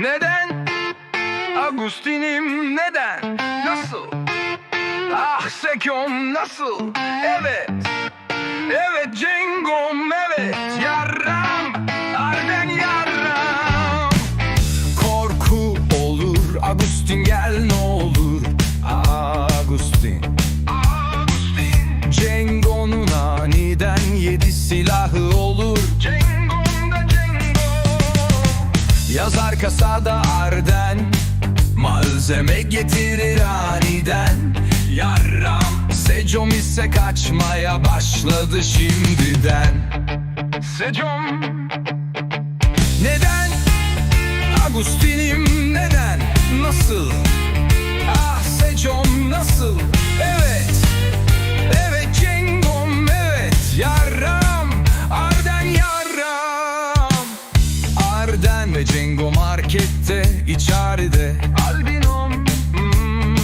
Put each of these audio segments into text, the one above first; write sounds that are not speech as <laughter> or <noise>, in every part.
Neden? Agustin'im neden? Nasıl? Ah Sekom nasıl? Evet. Evet Cengom evet. Yarram. Arden yarram. Korku olur Agustin gel ne olur. Agustin. Agustin. Cengo'nun aniden yedi silahı Yazar kasada Arden Malzeme getirir aniden Yarram Secom ise kaçmaya başladı şimdiden Secom Neden? Agustin'im neden? Nasıl? Ah Secom nasıl? Evet markette içeride Albinom hmm.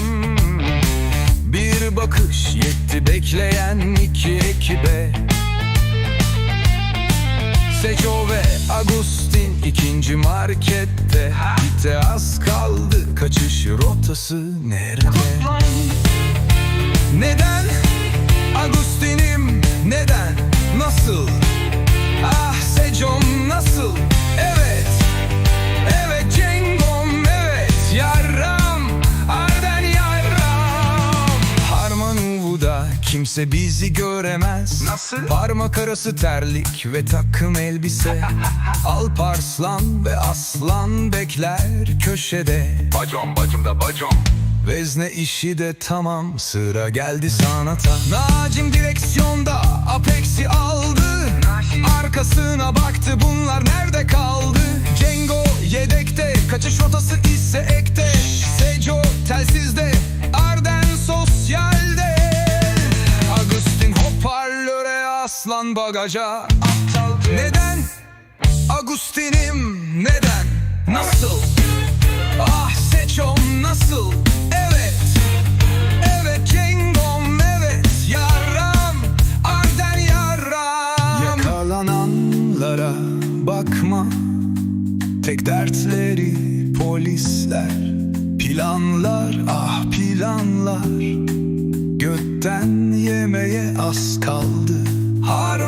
Bir bakış yetti bekleyen iki ekibe Seco ve Agustin ikinci markette Bitti az kaldı kaçış rotası nerede? Neden? Agustin'im kimse bizi göremez. Nasıl? Parmak arası terlik ve takım elbise. <laughs> Alparslan ve aslan bekler köşede. Bacım bacım da bacım Vezne işi de tamam sıra geldi sanata. Nacim direksiyonda Apex'i aldı. Arkasına baktı bunlar nerede kaldı? Cengo yedekte kaçış rotası aslan bagaja Neden? Agustin'im neden? Nasıl? Ah Seçom nasıl? Evet Evet Cengom evet Yarram Arden yarram Yakalananlara bakma Tek dertleri polisler Planlar ah planlar Götten yemeye az kaldı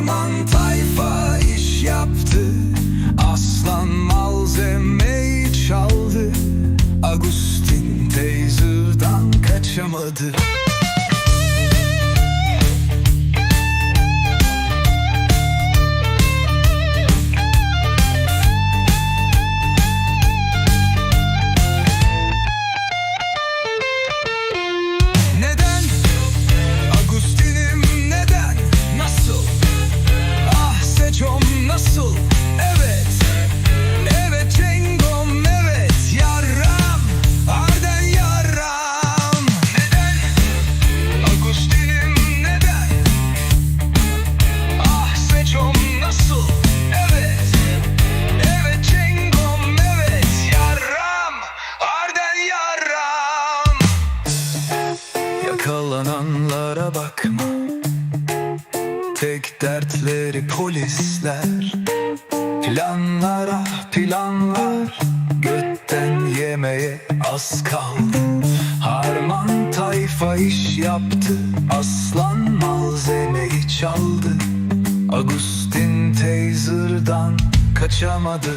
Harman tayfa iş yaptı. Aslan malzemeyi çaldı. Agustin Taser'dan kaçamadı Tek dertleri polisler. Planlara planlar Götten yemeye az kaldı. Harman tayfa iş yaptı Aslan malzemeyi çaldı. Agustin Taser'dan kaçamadı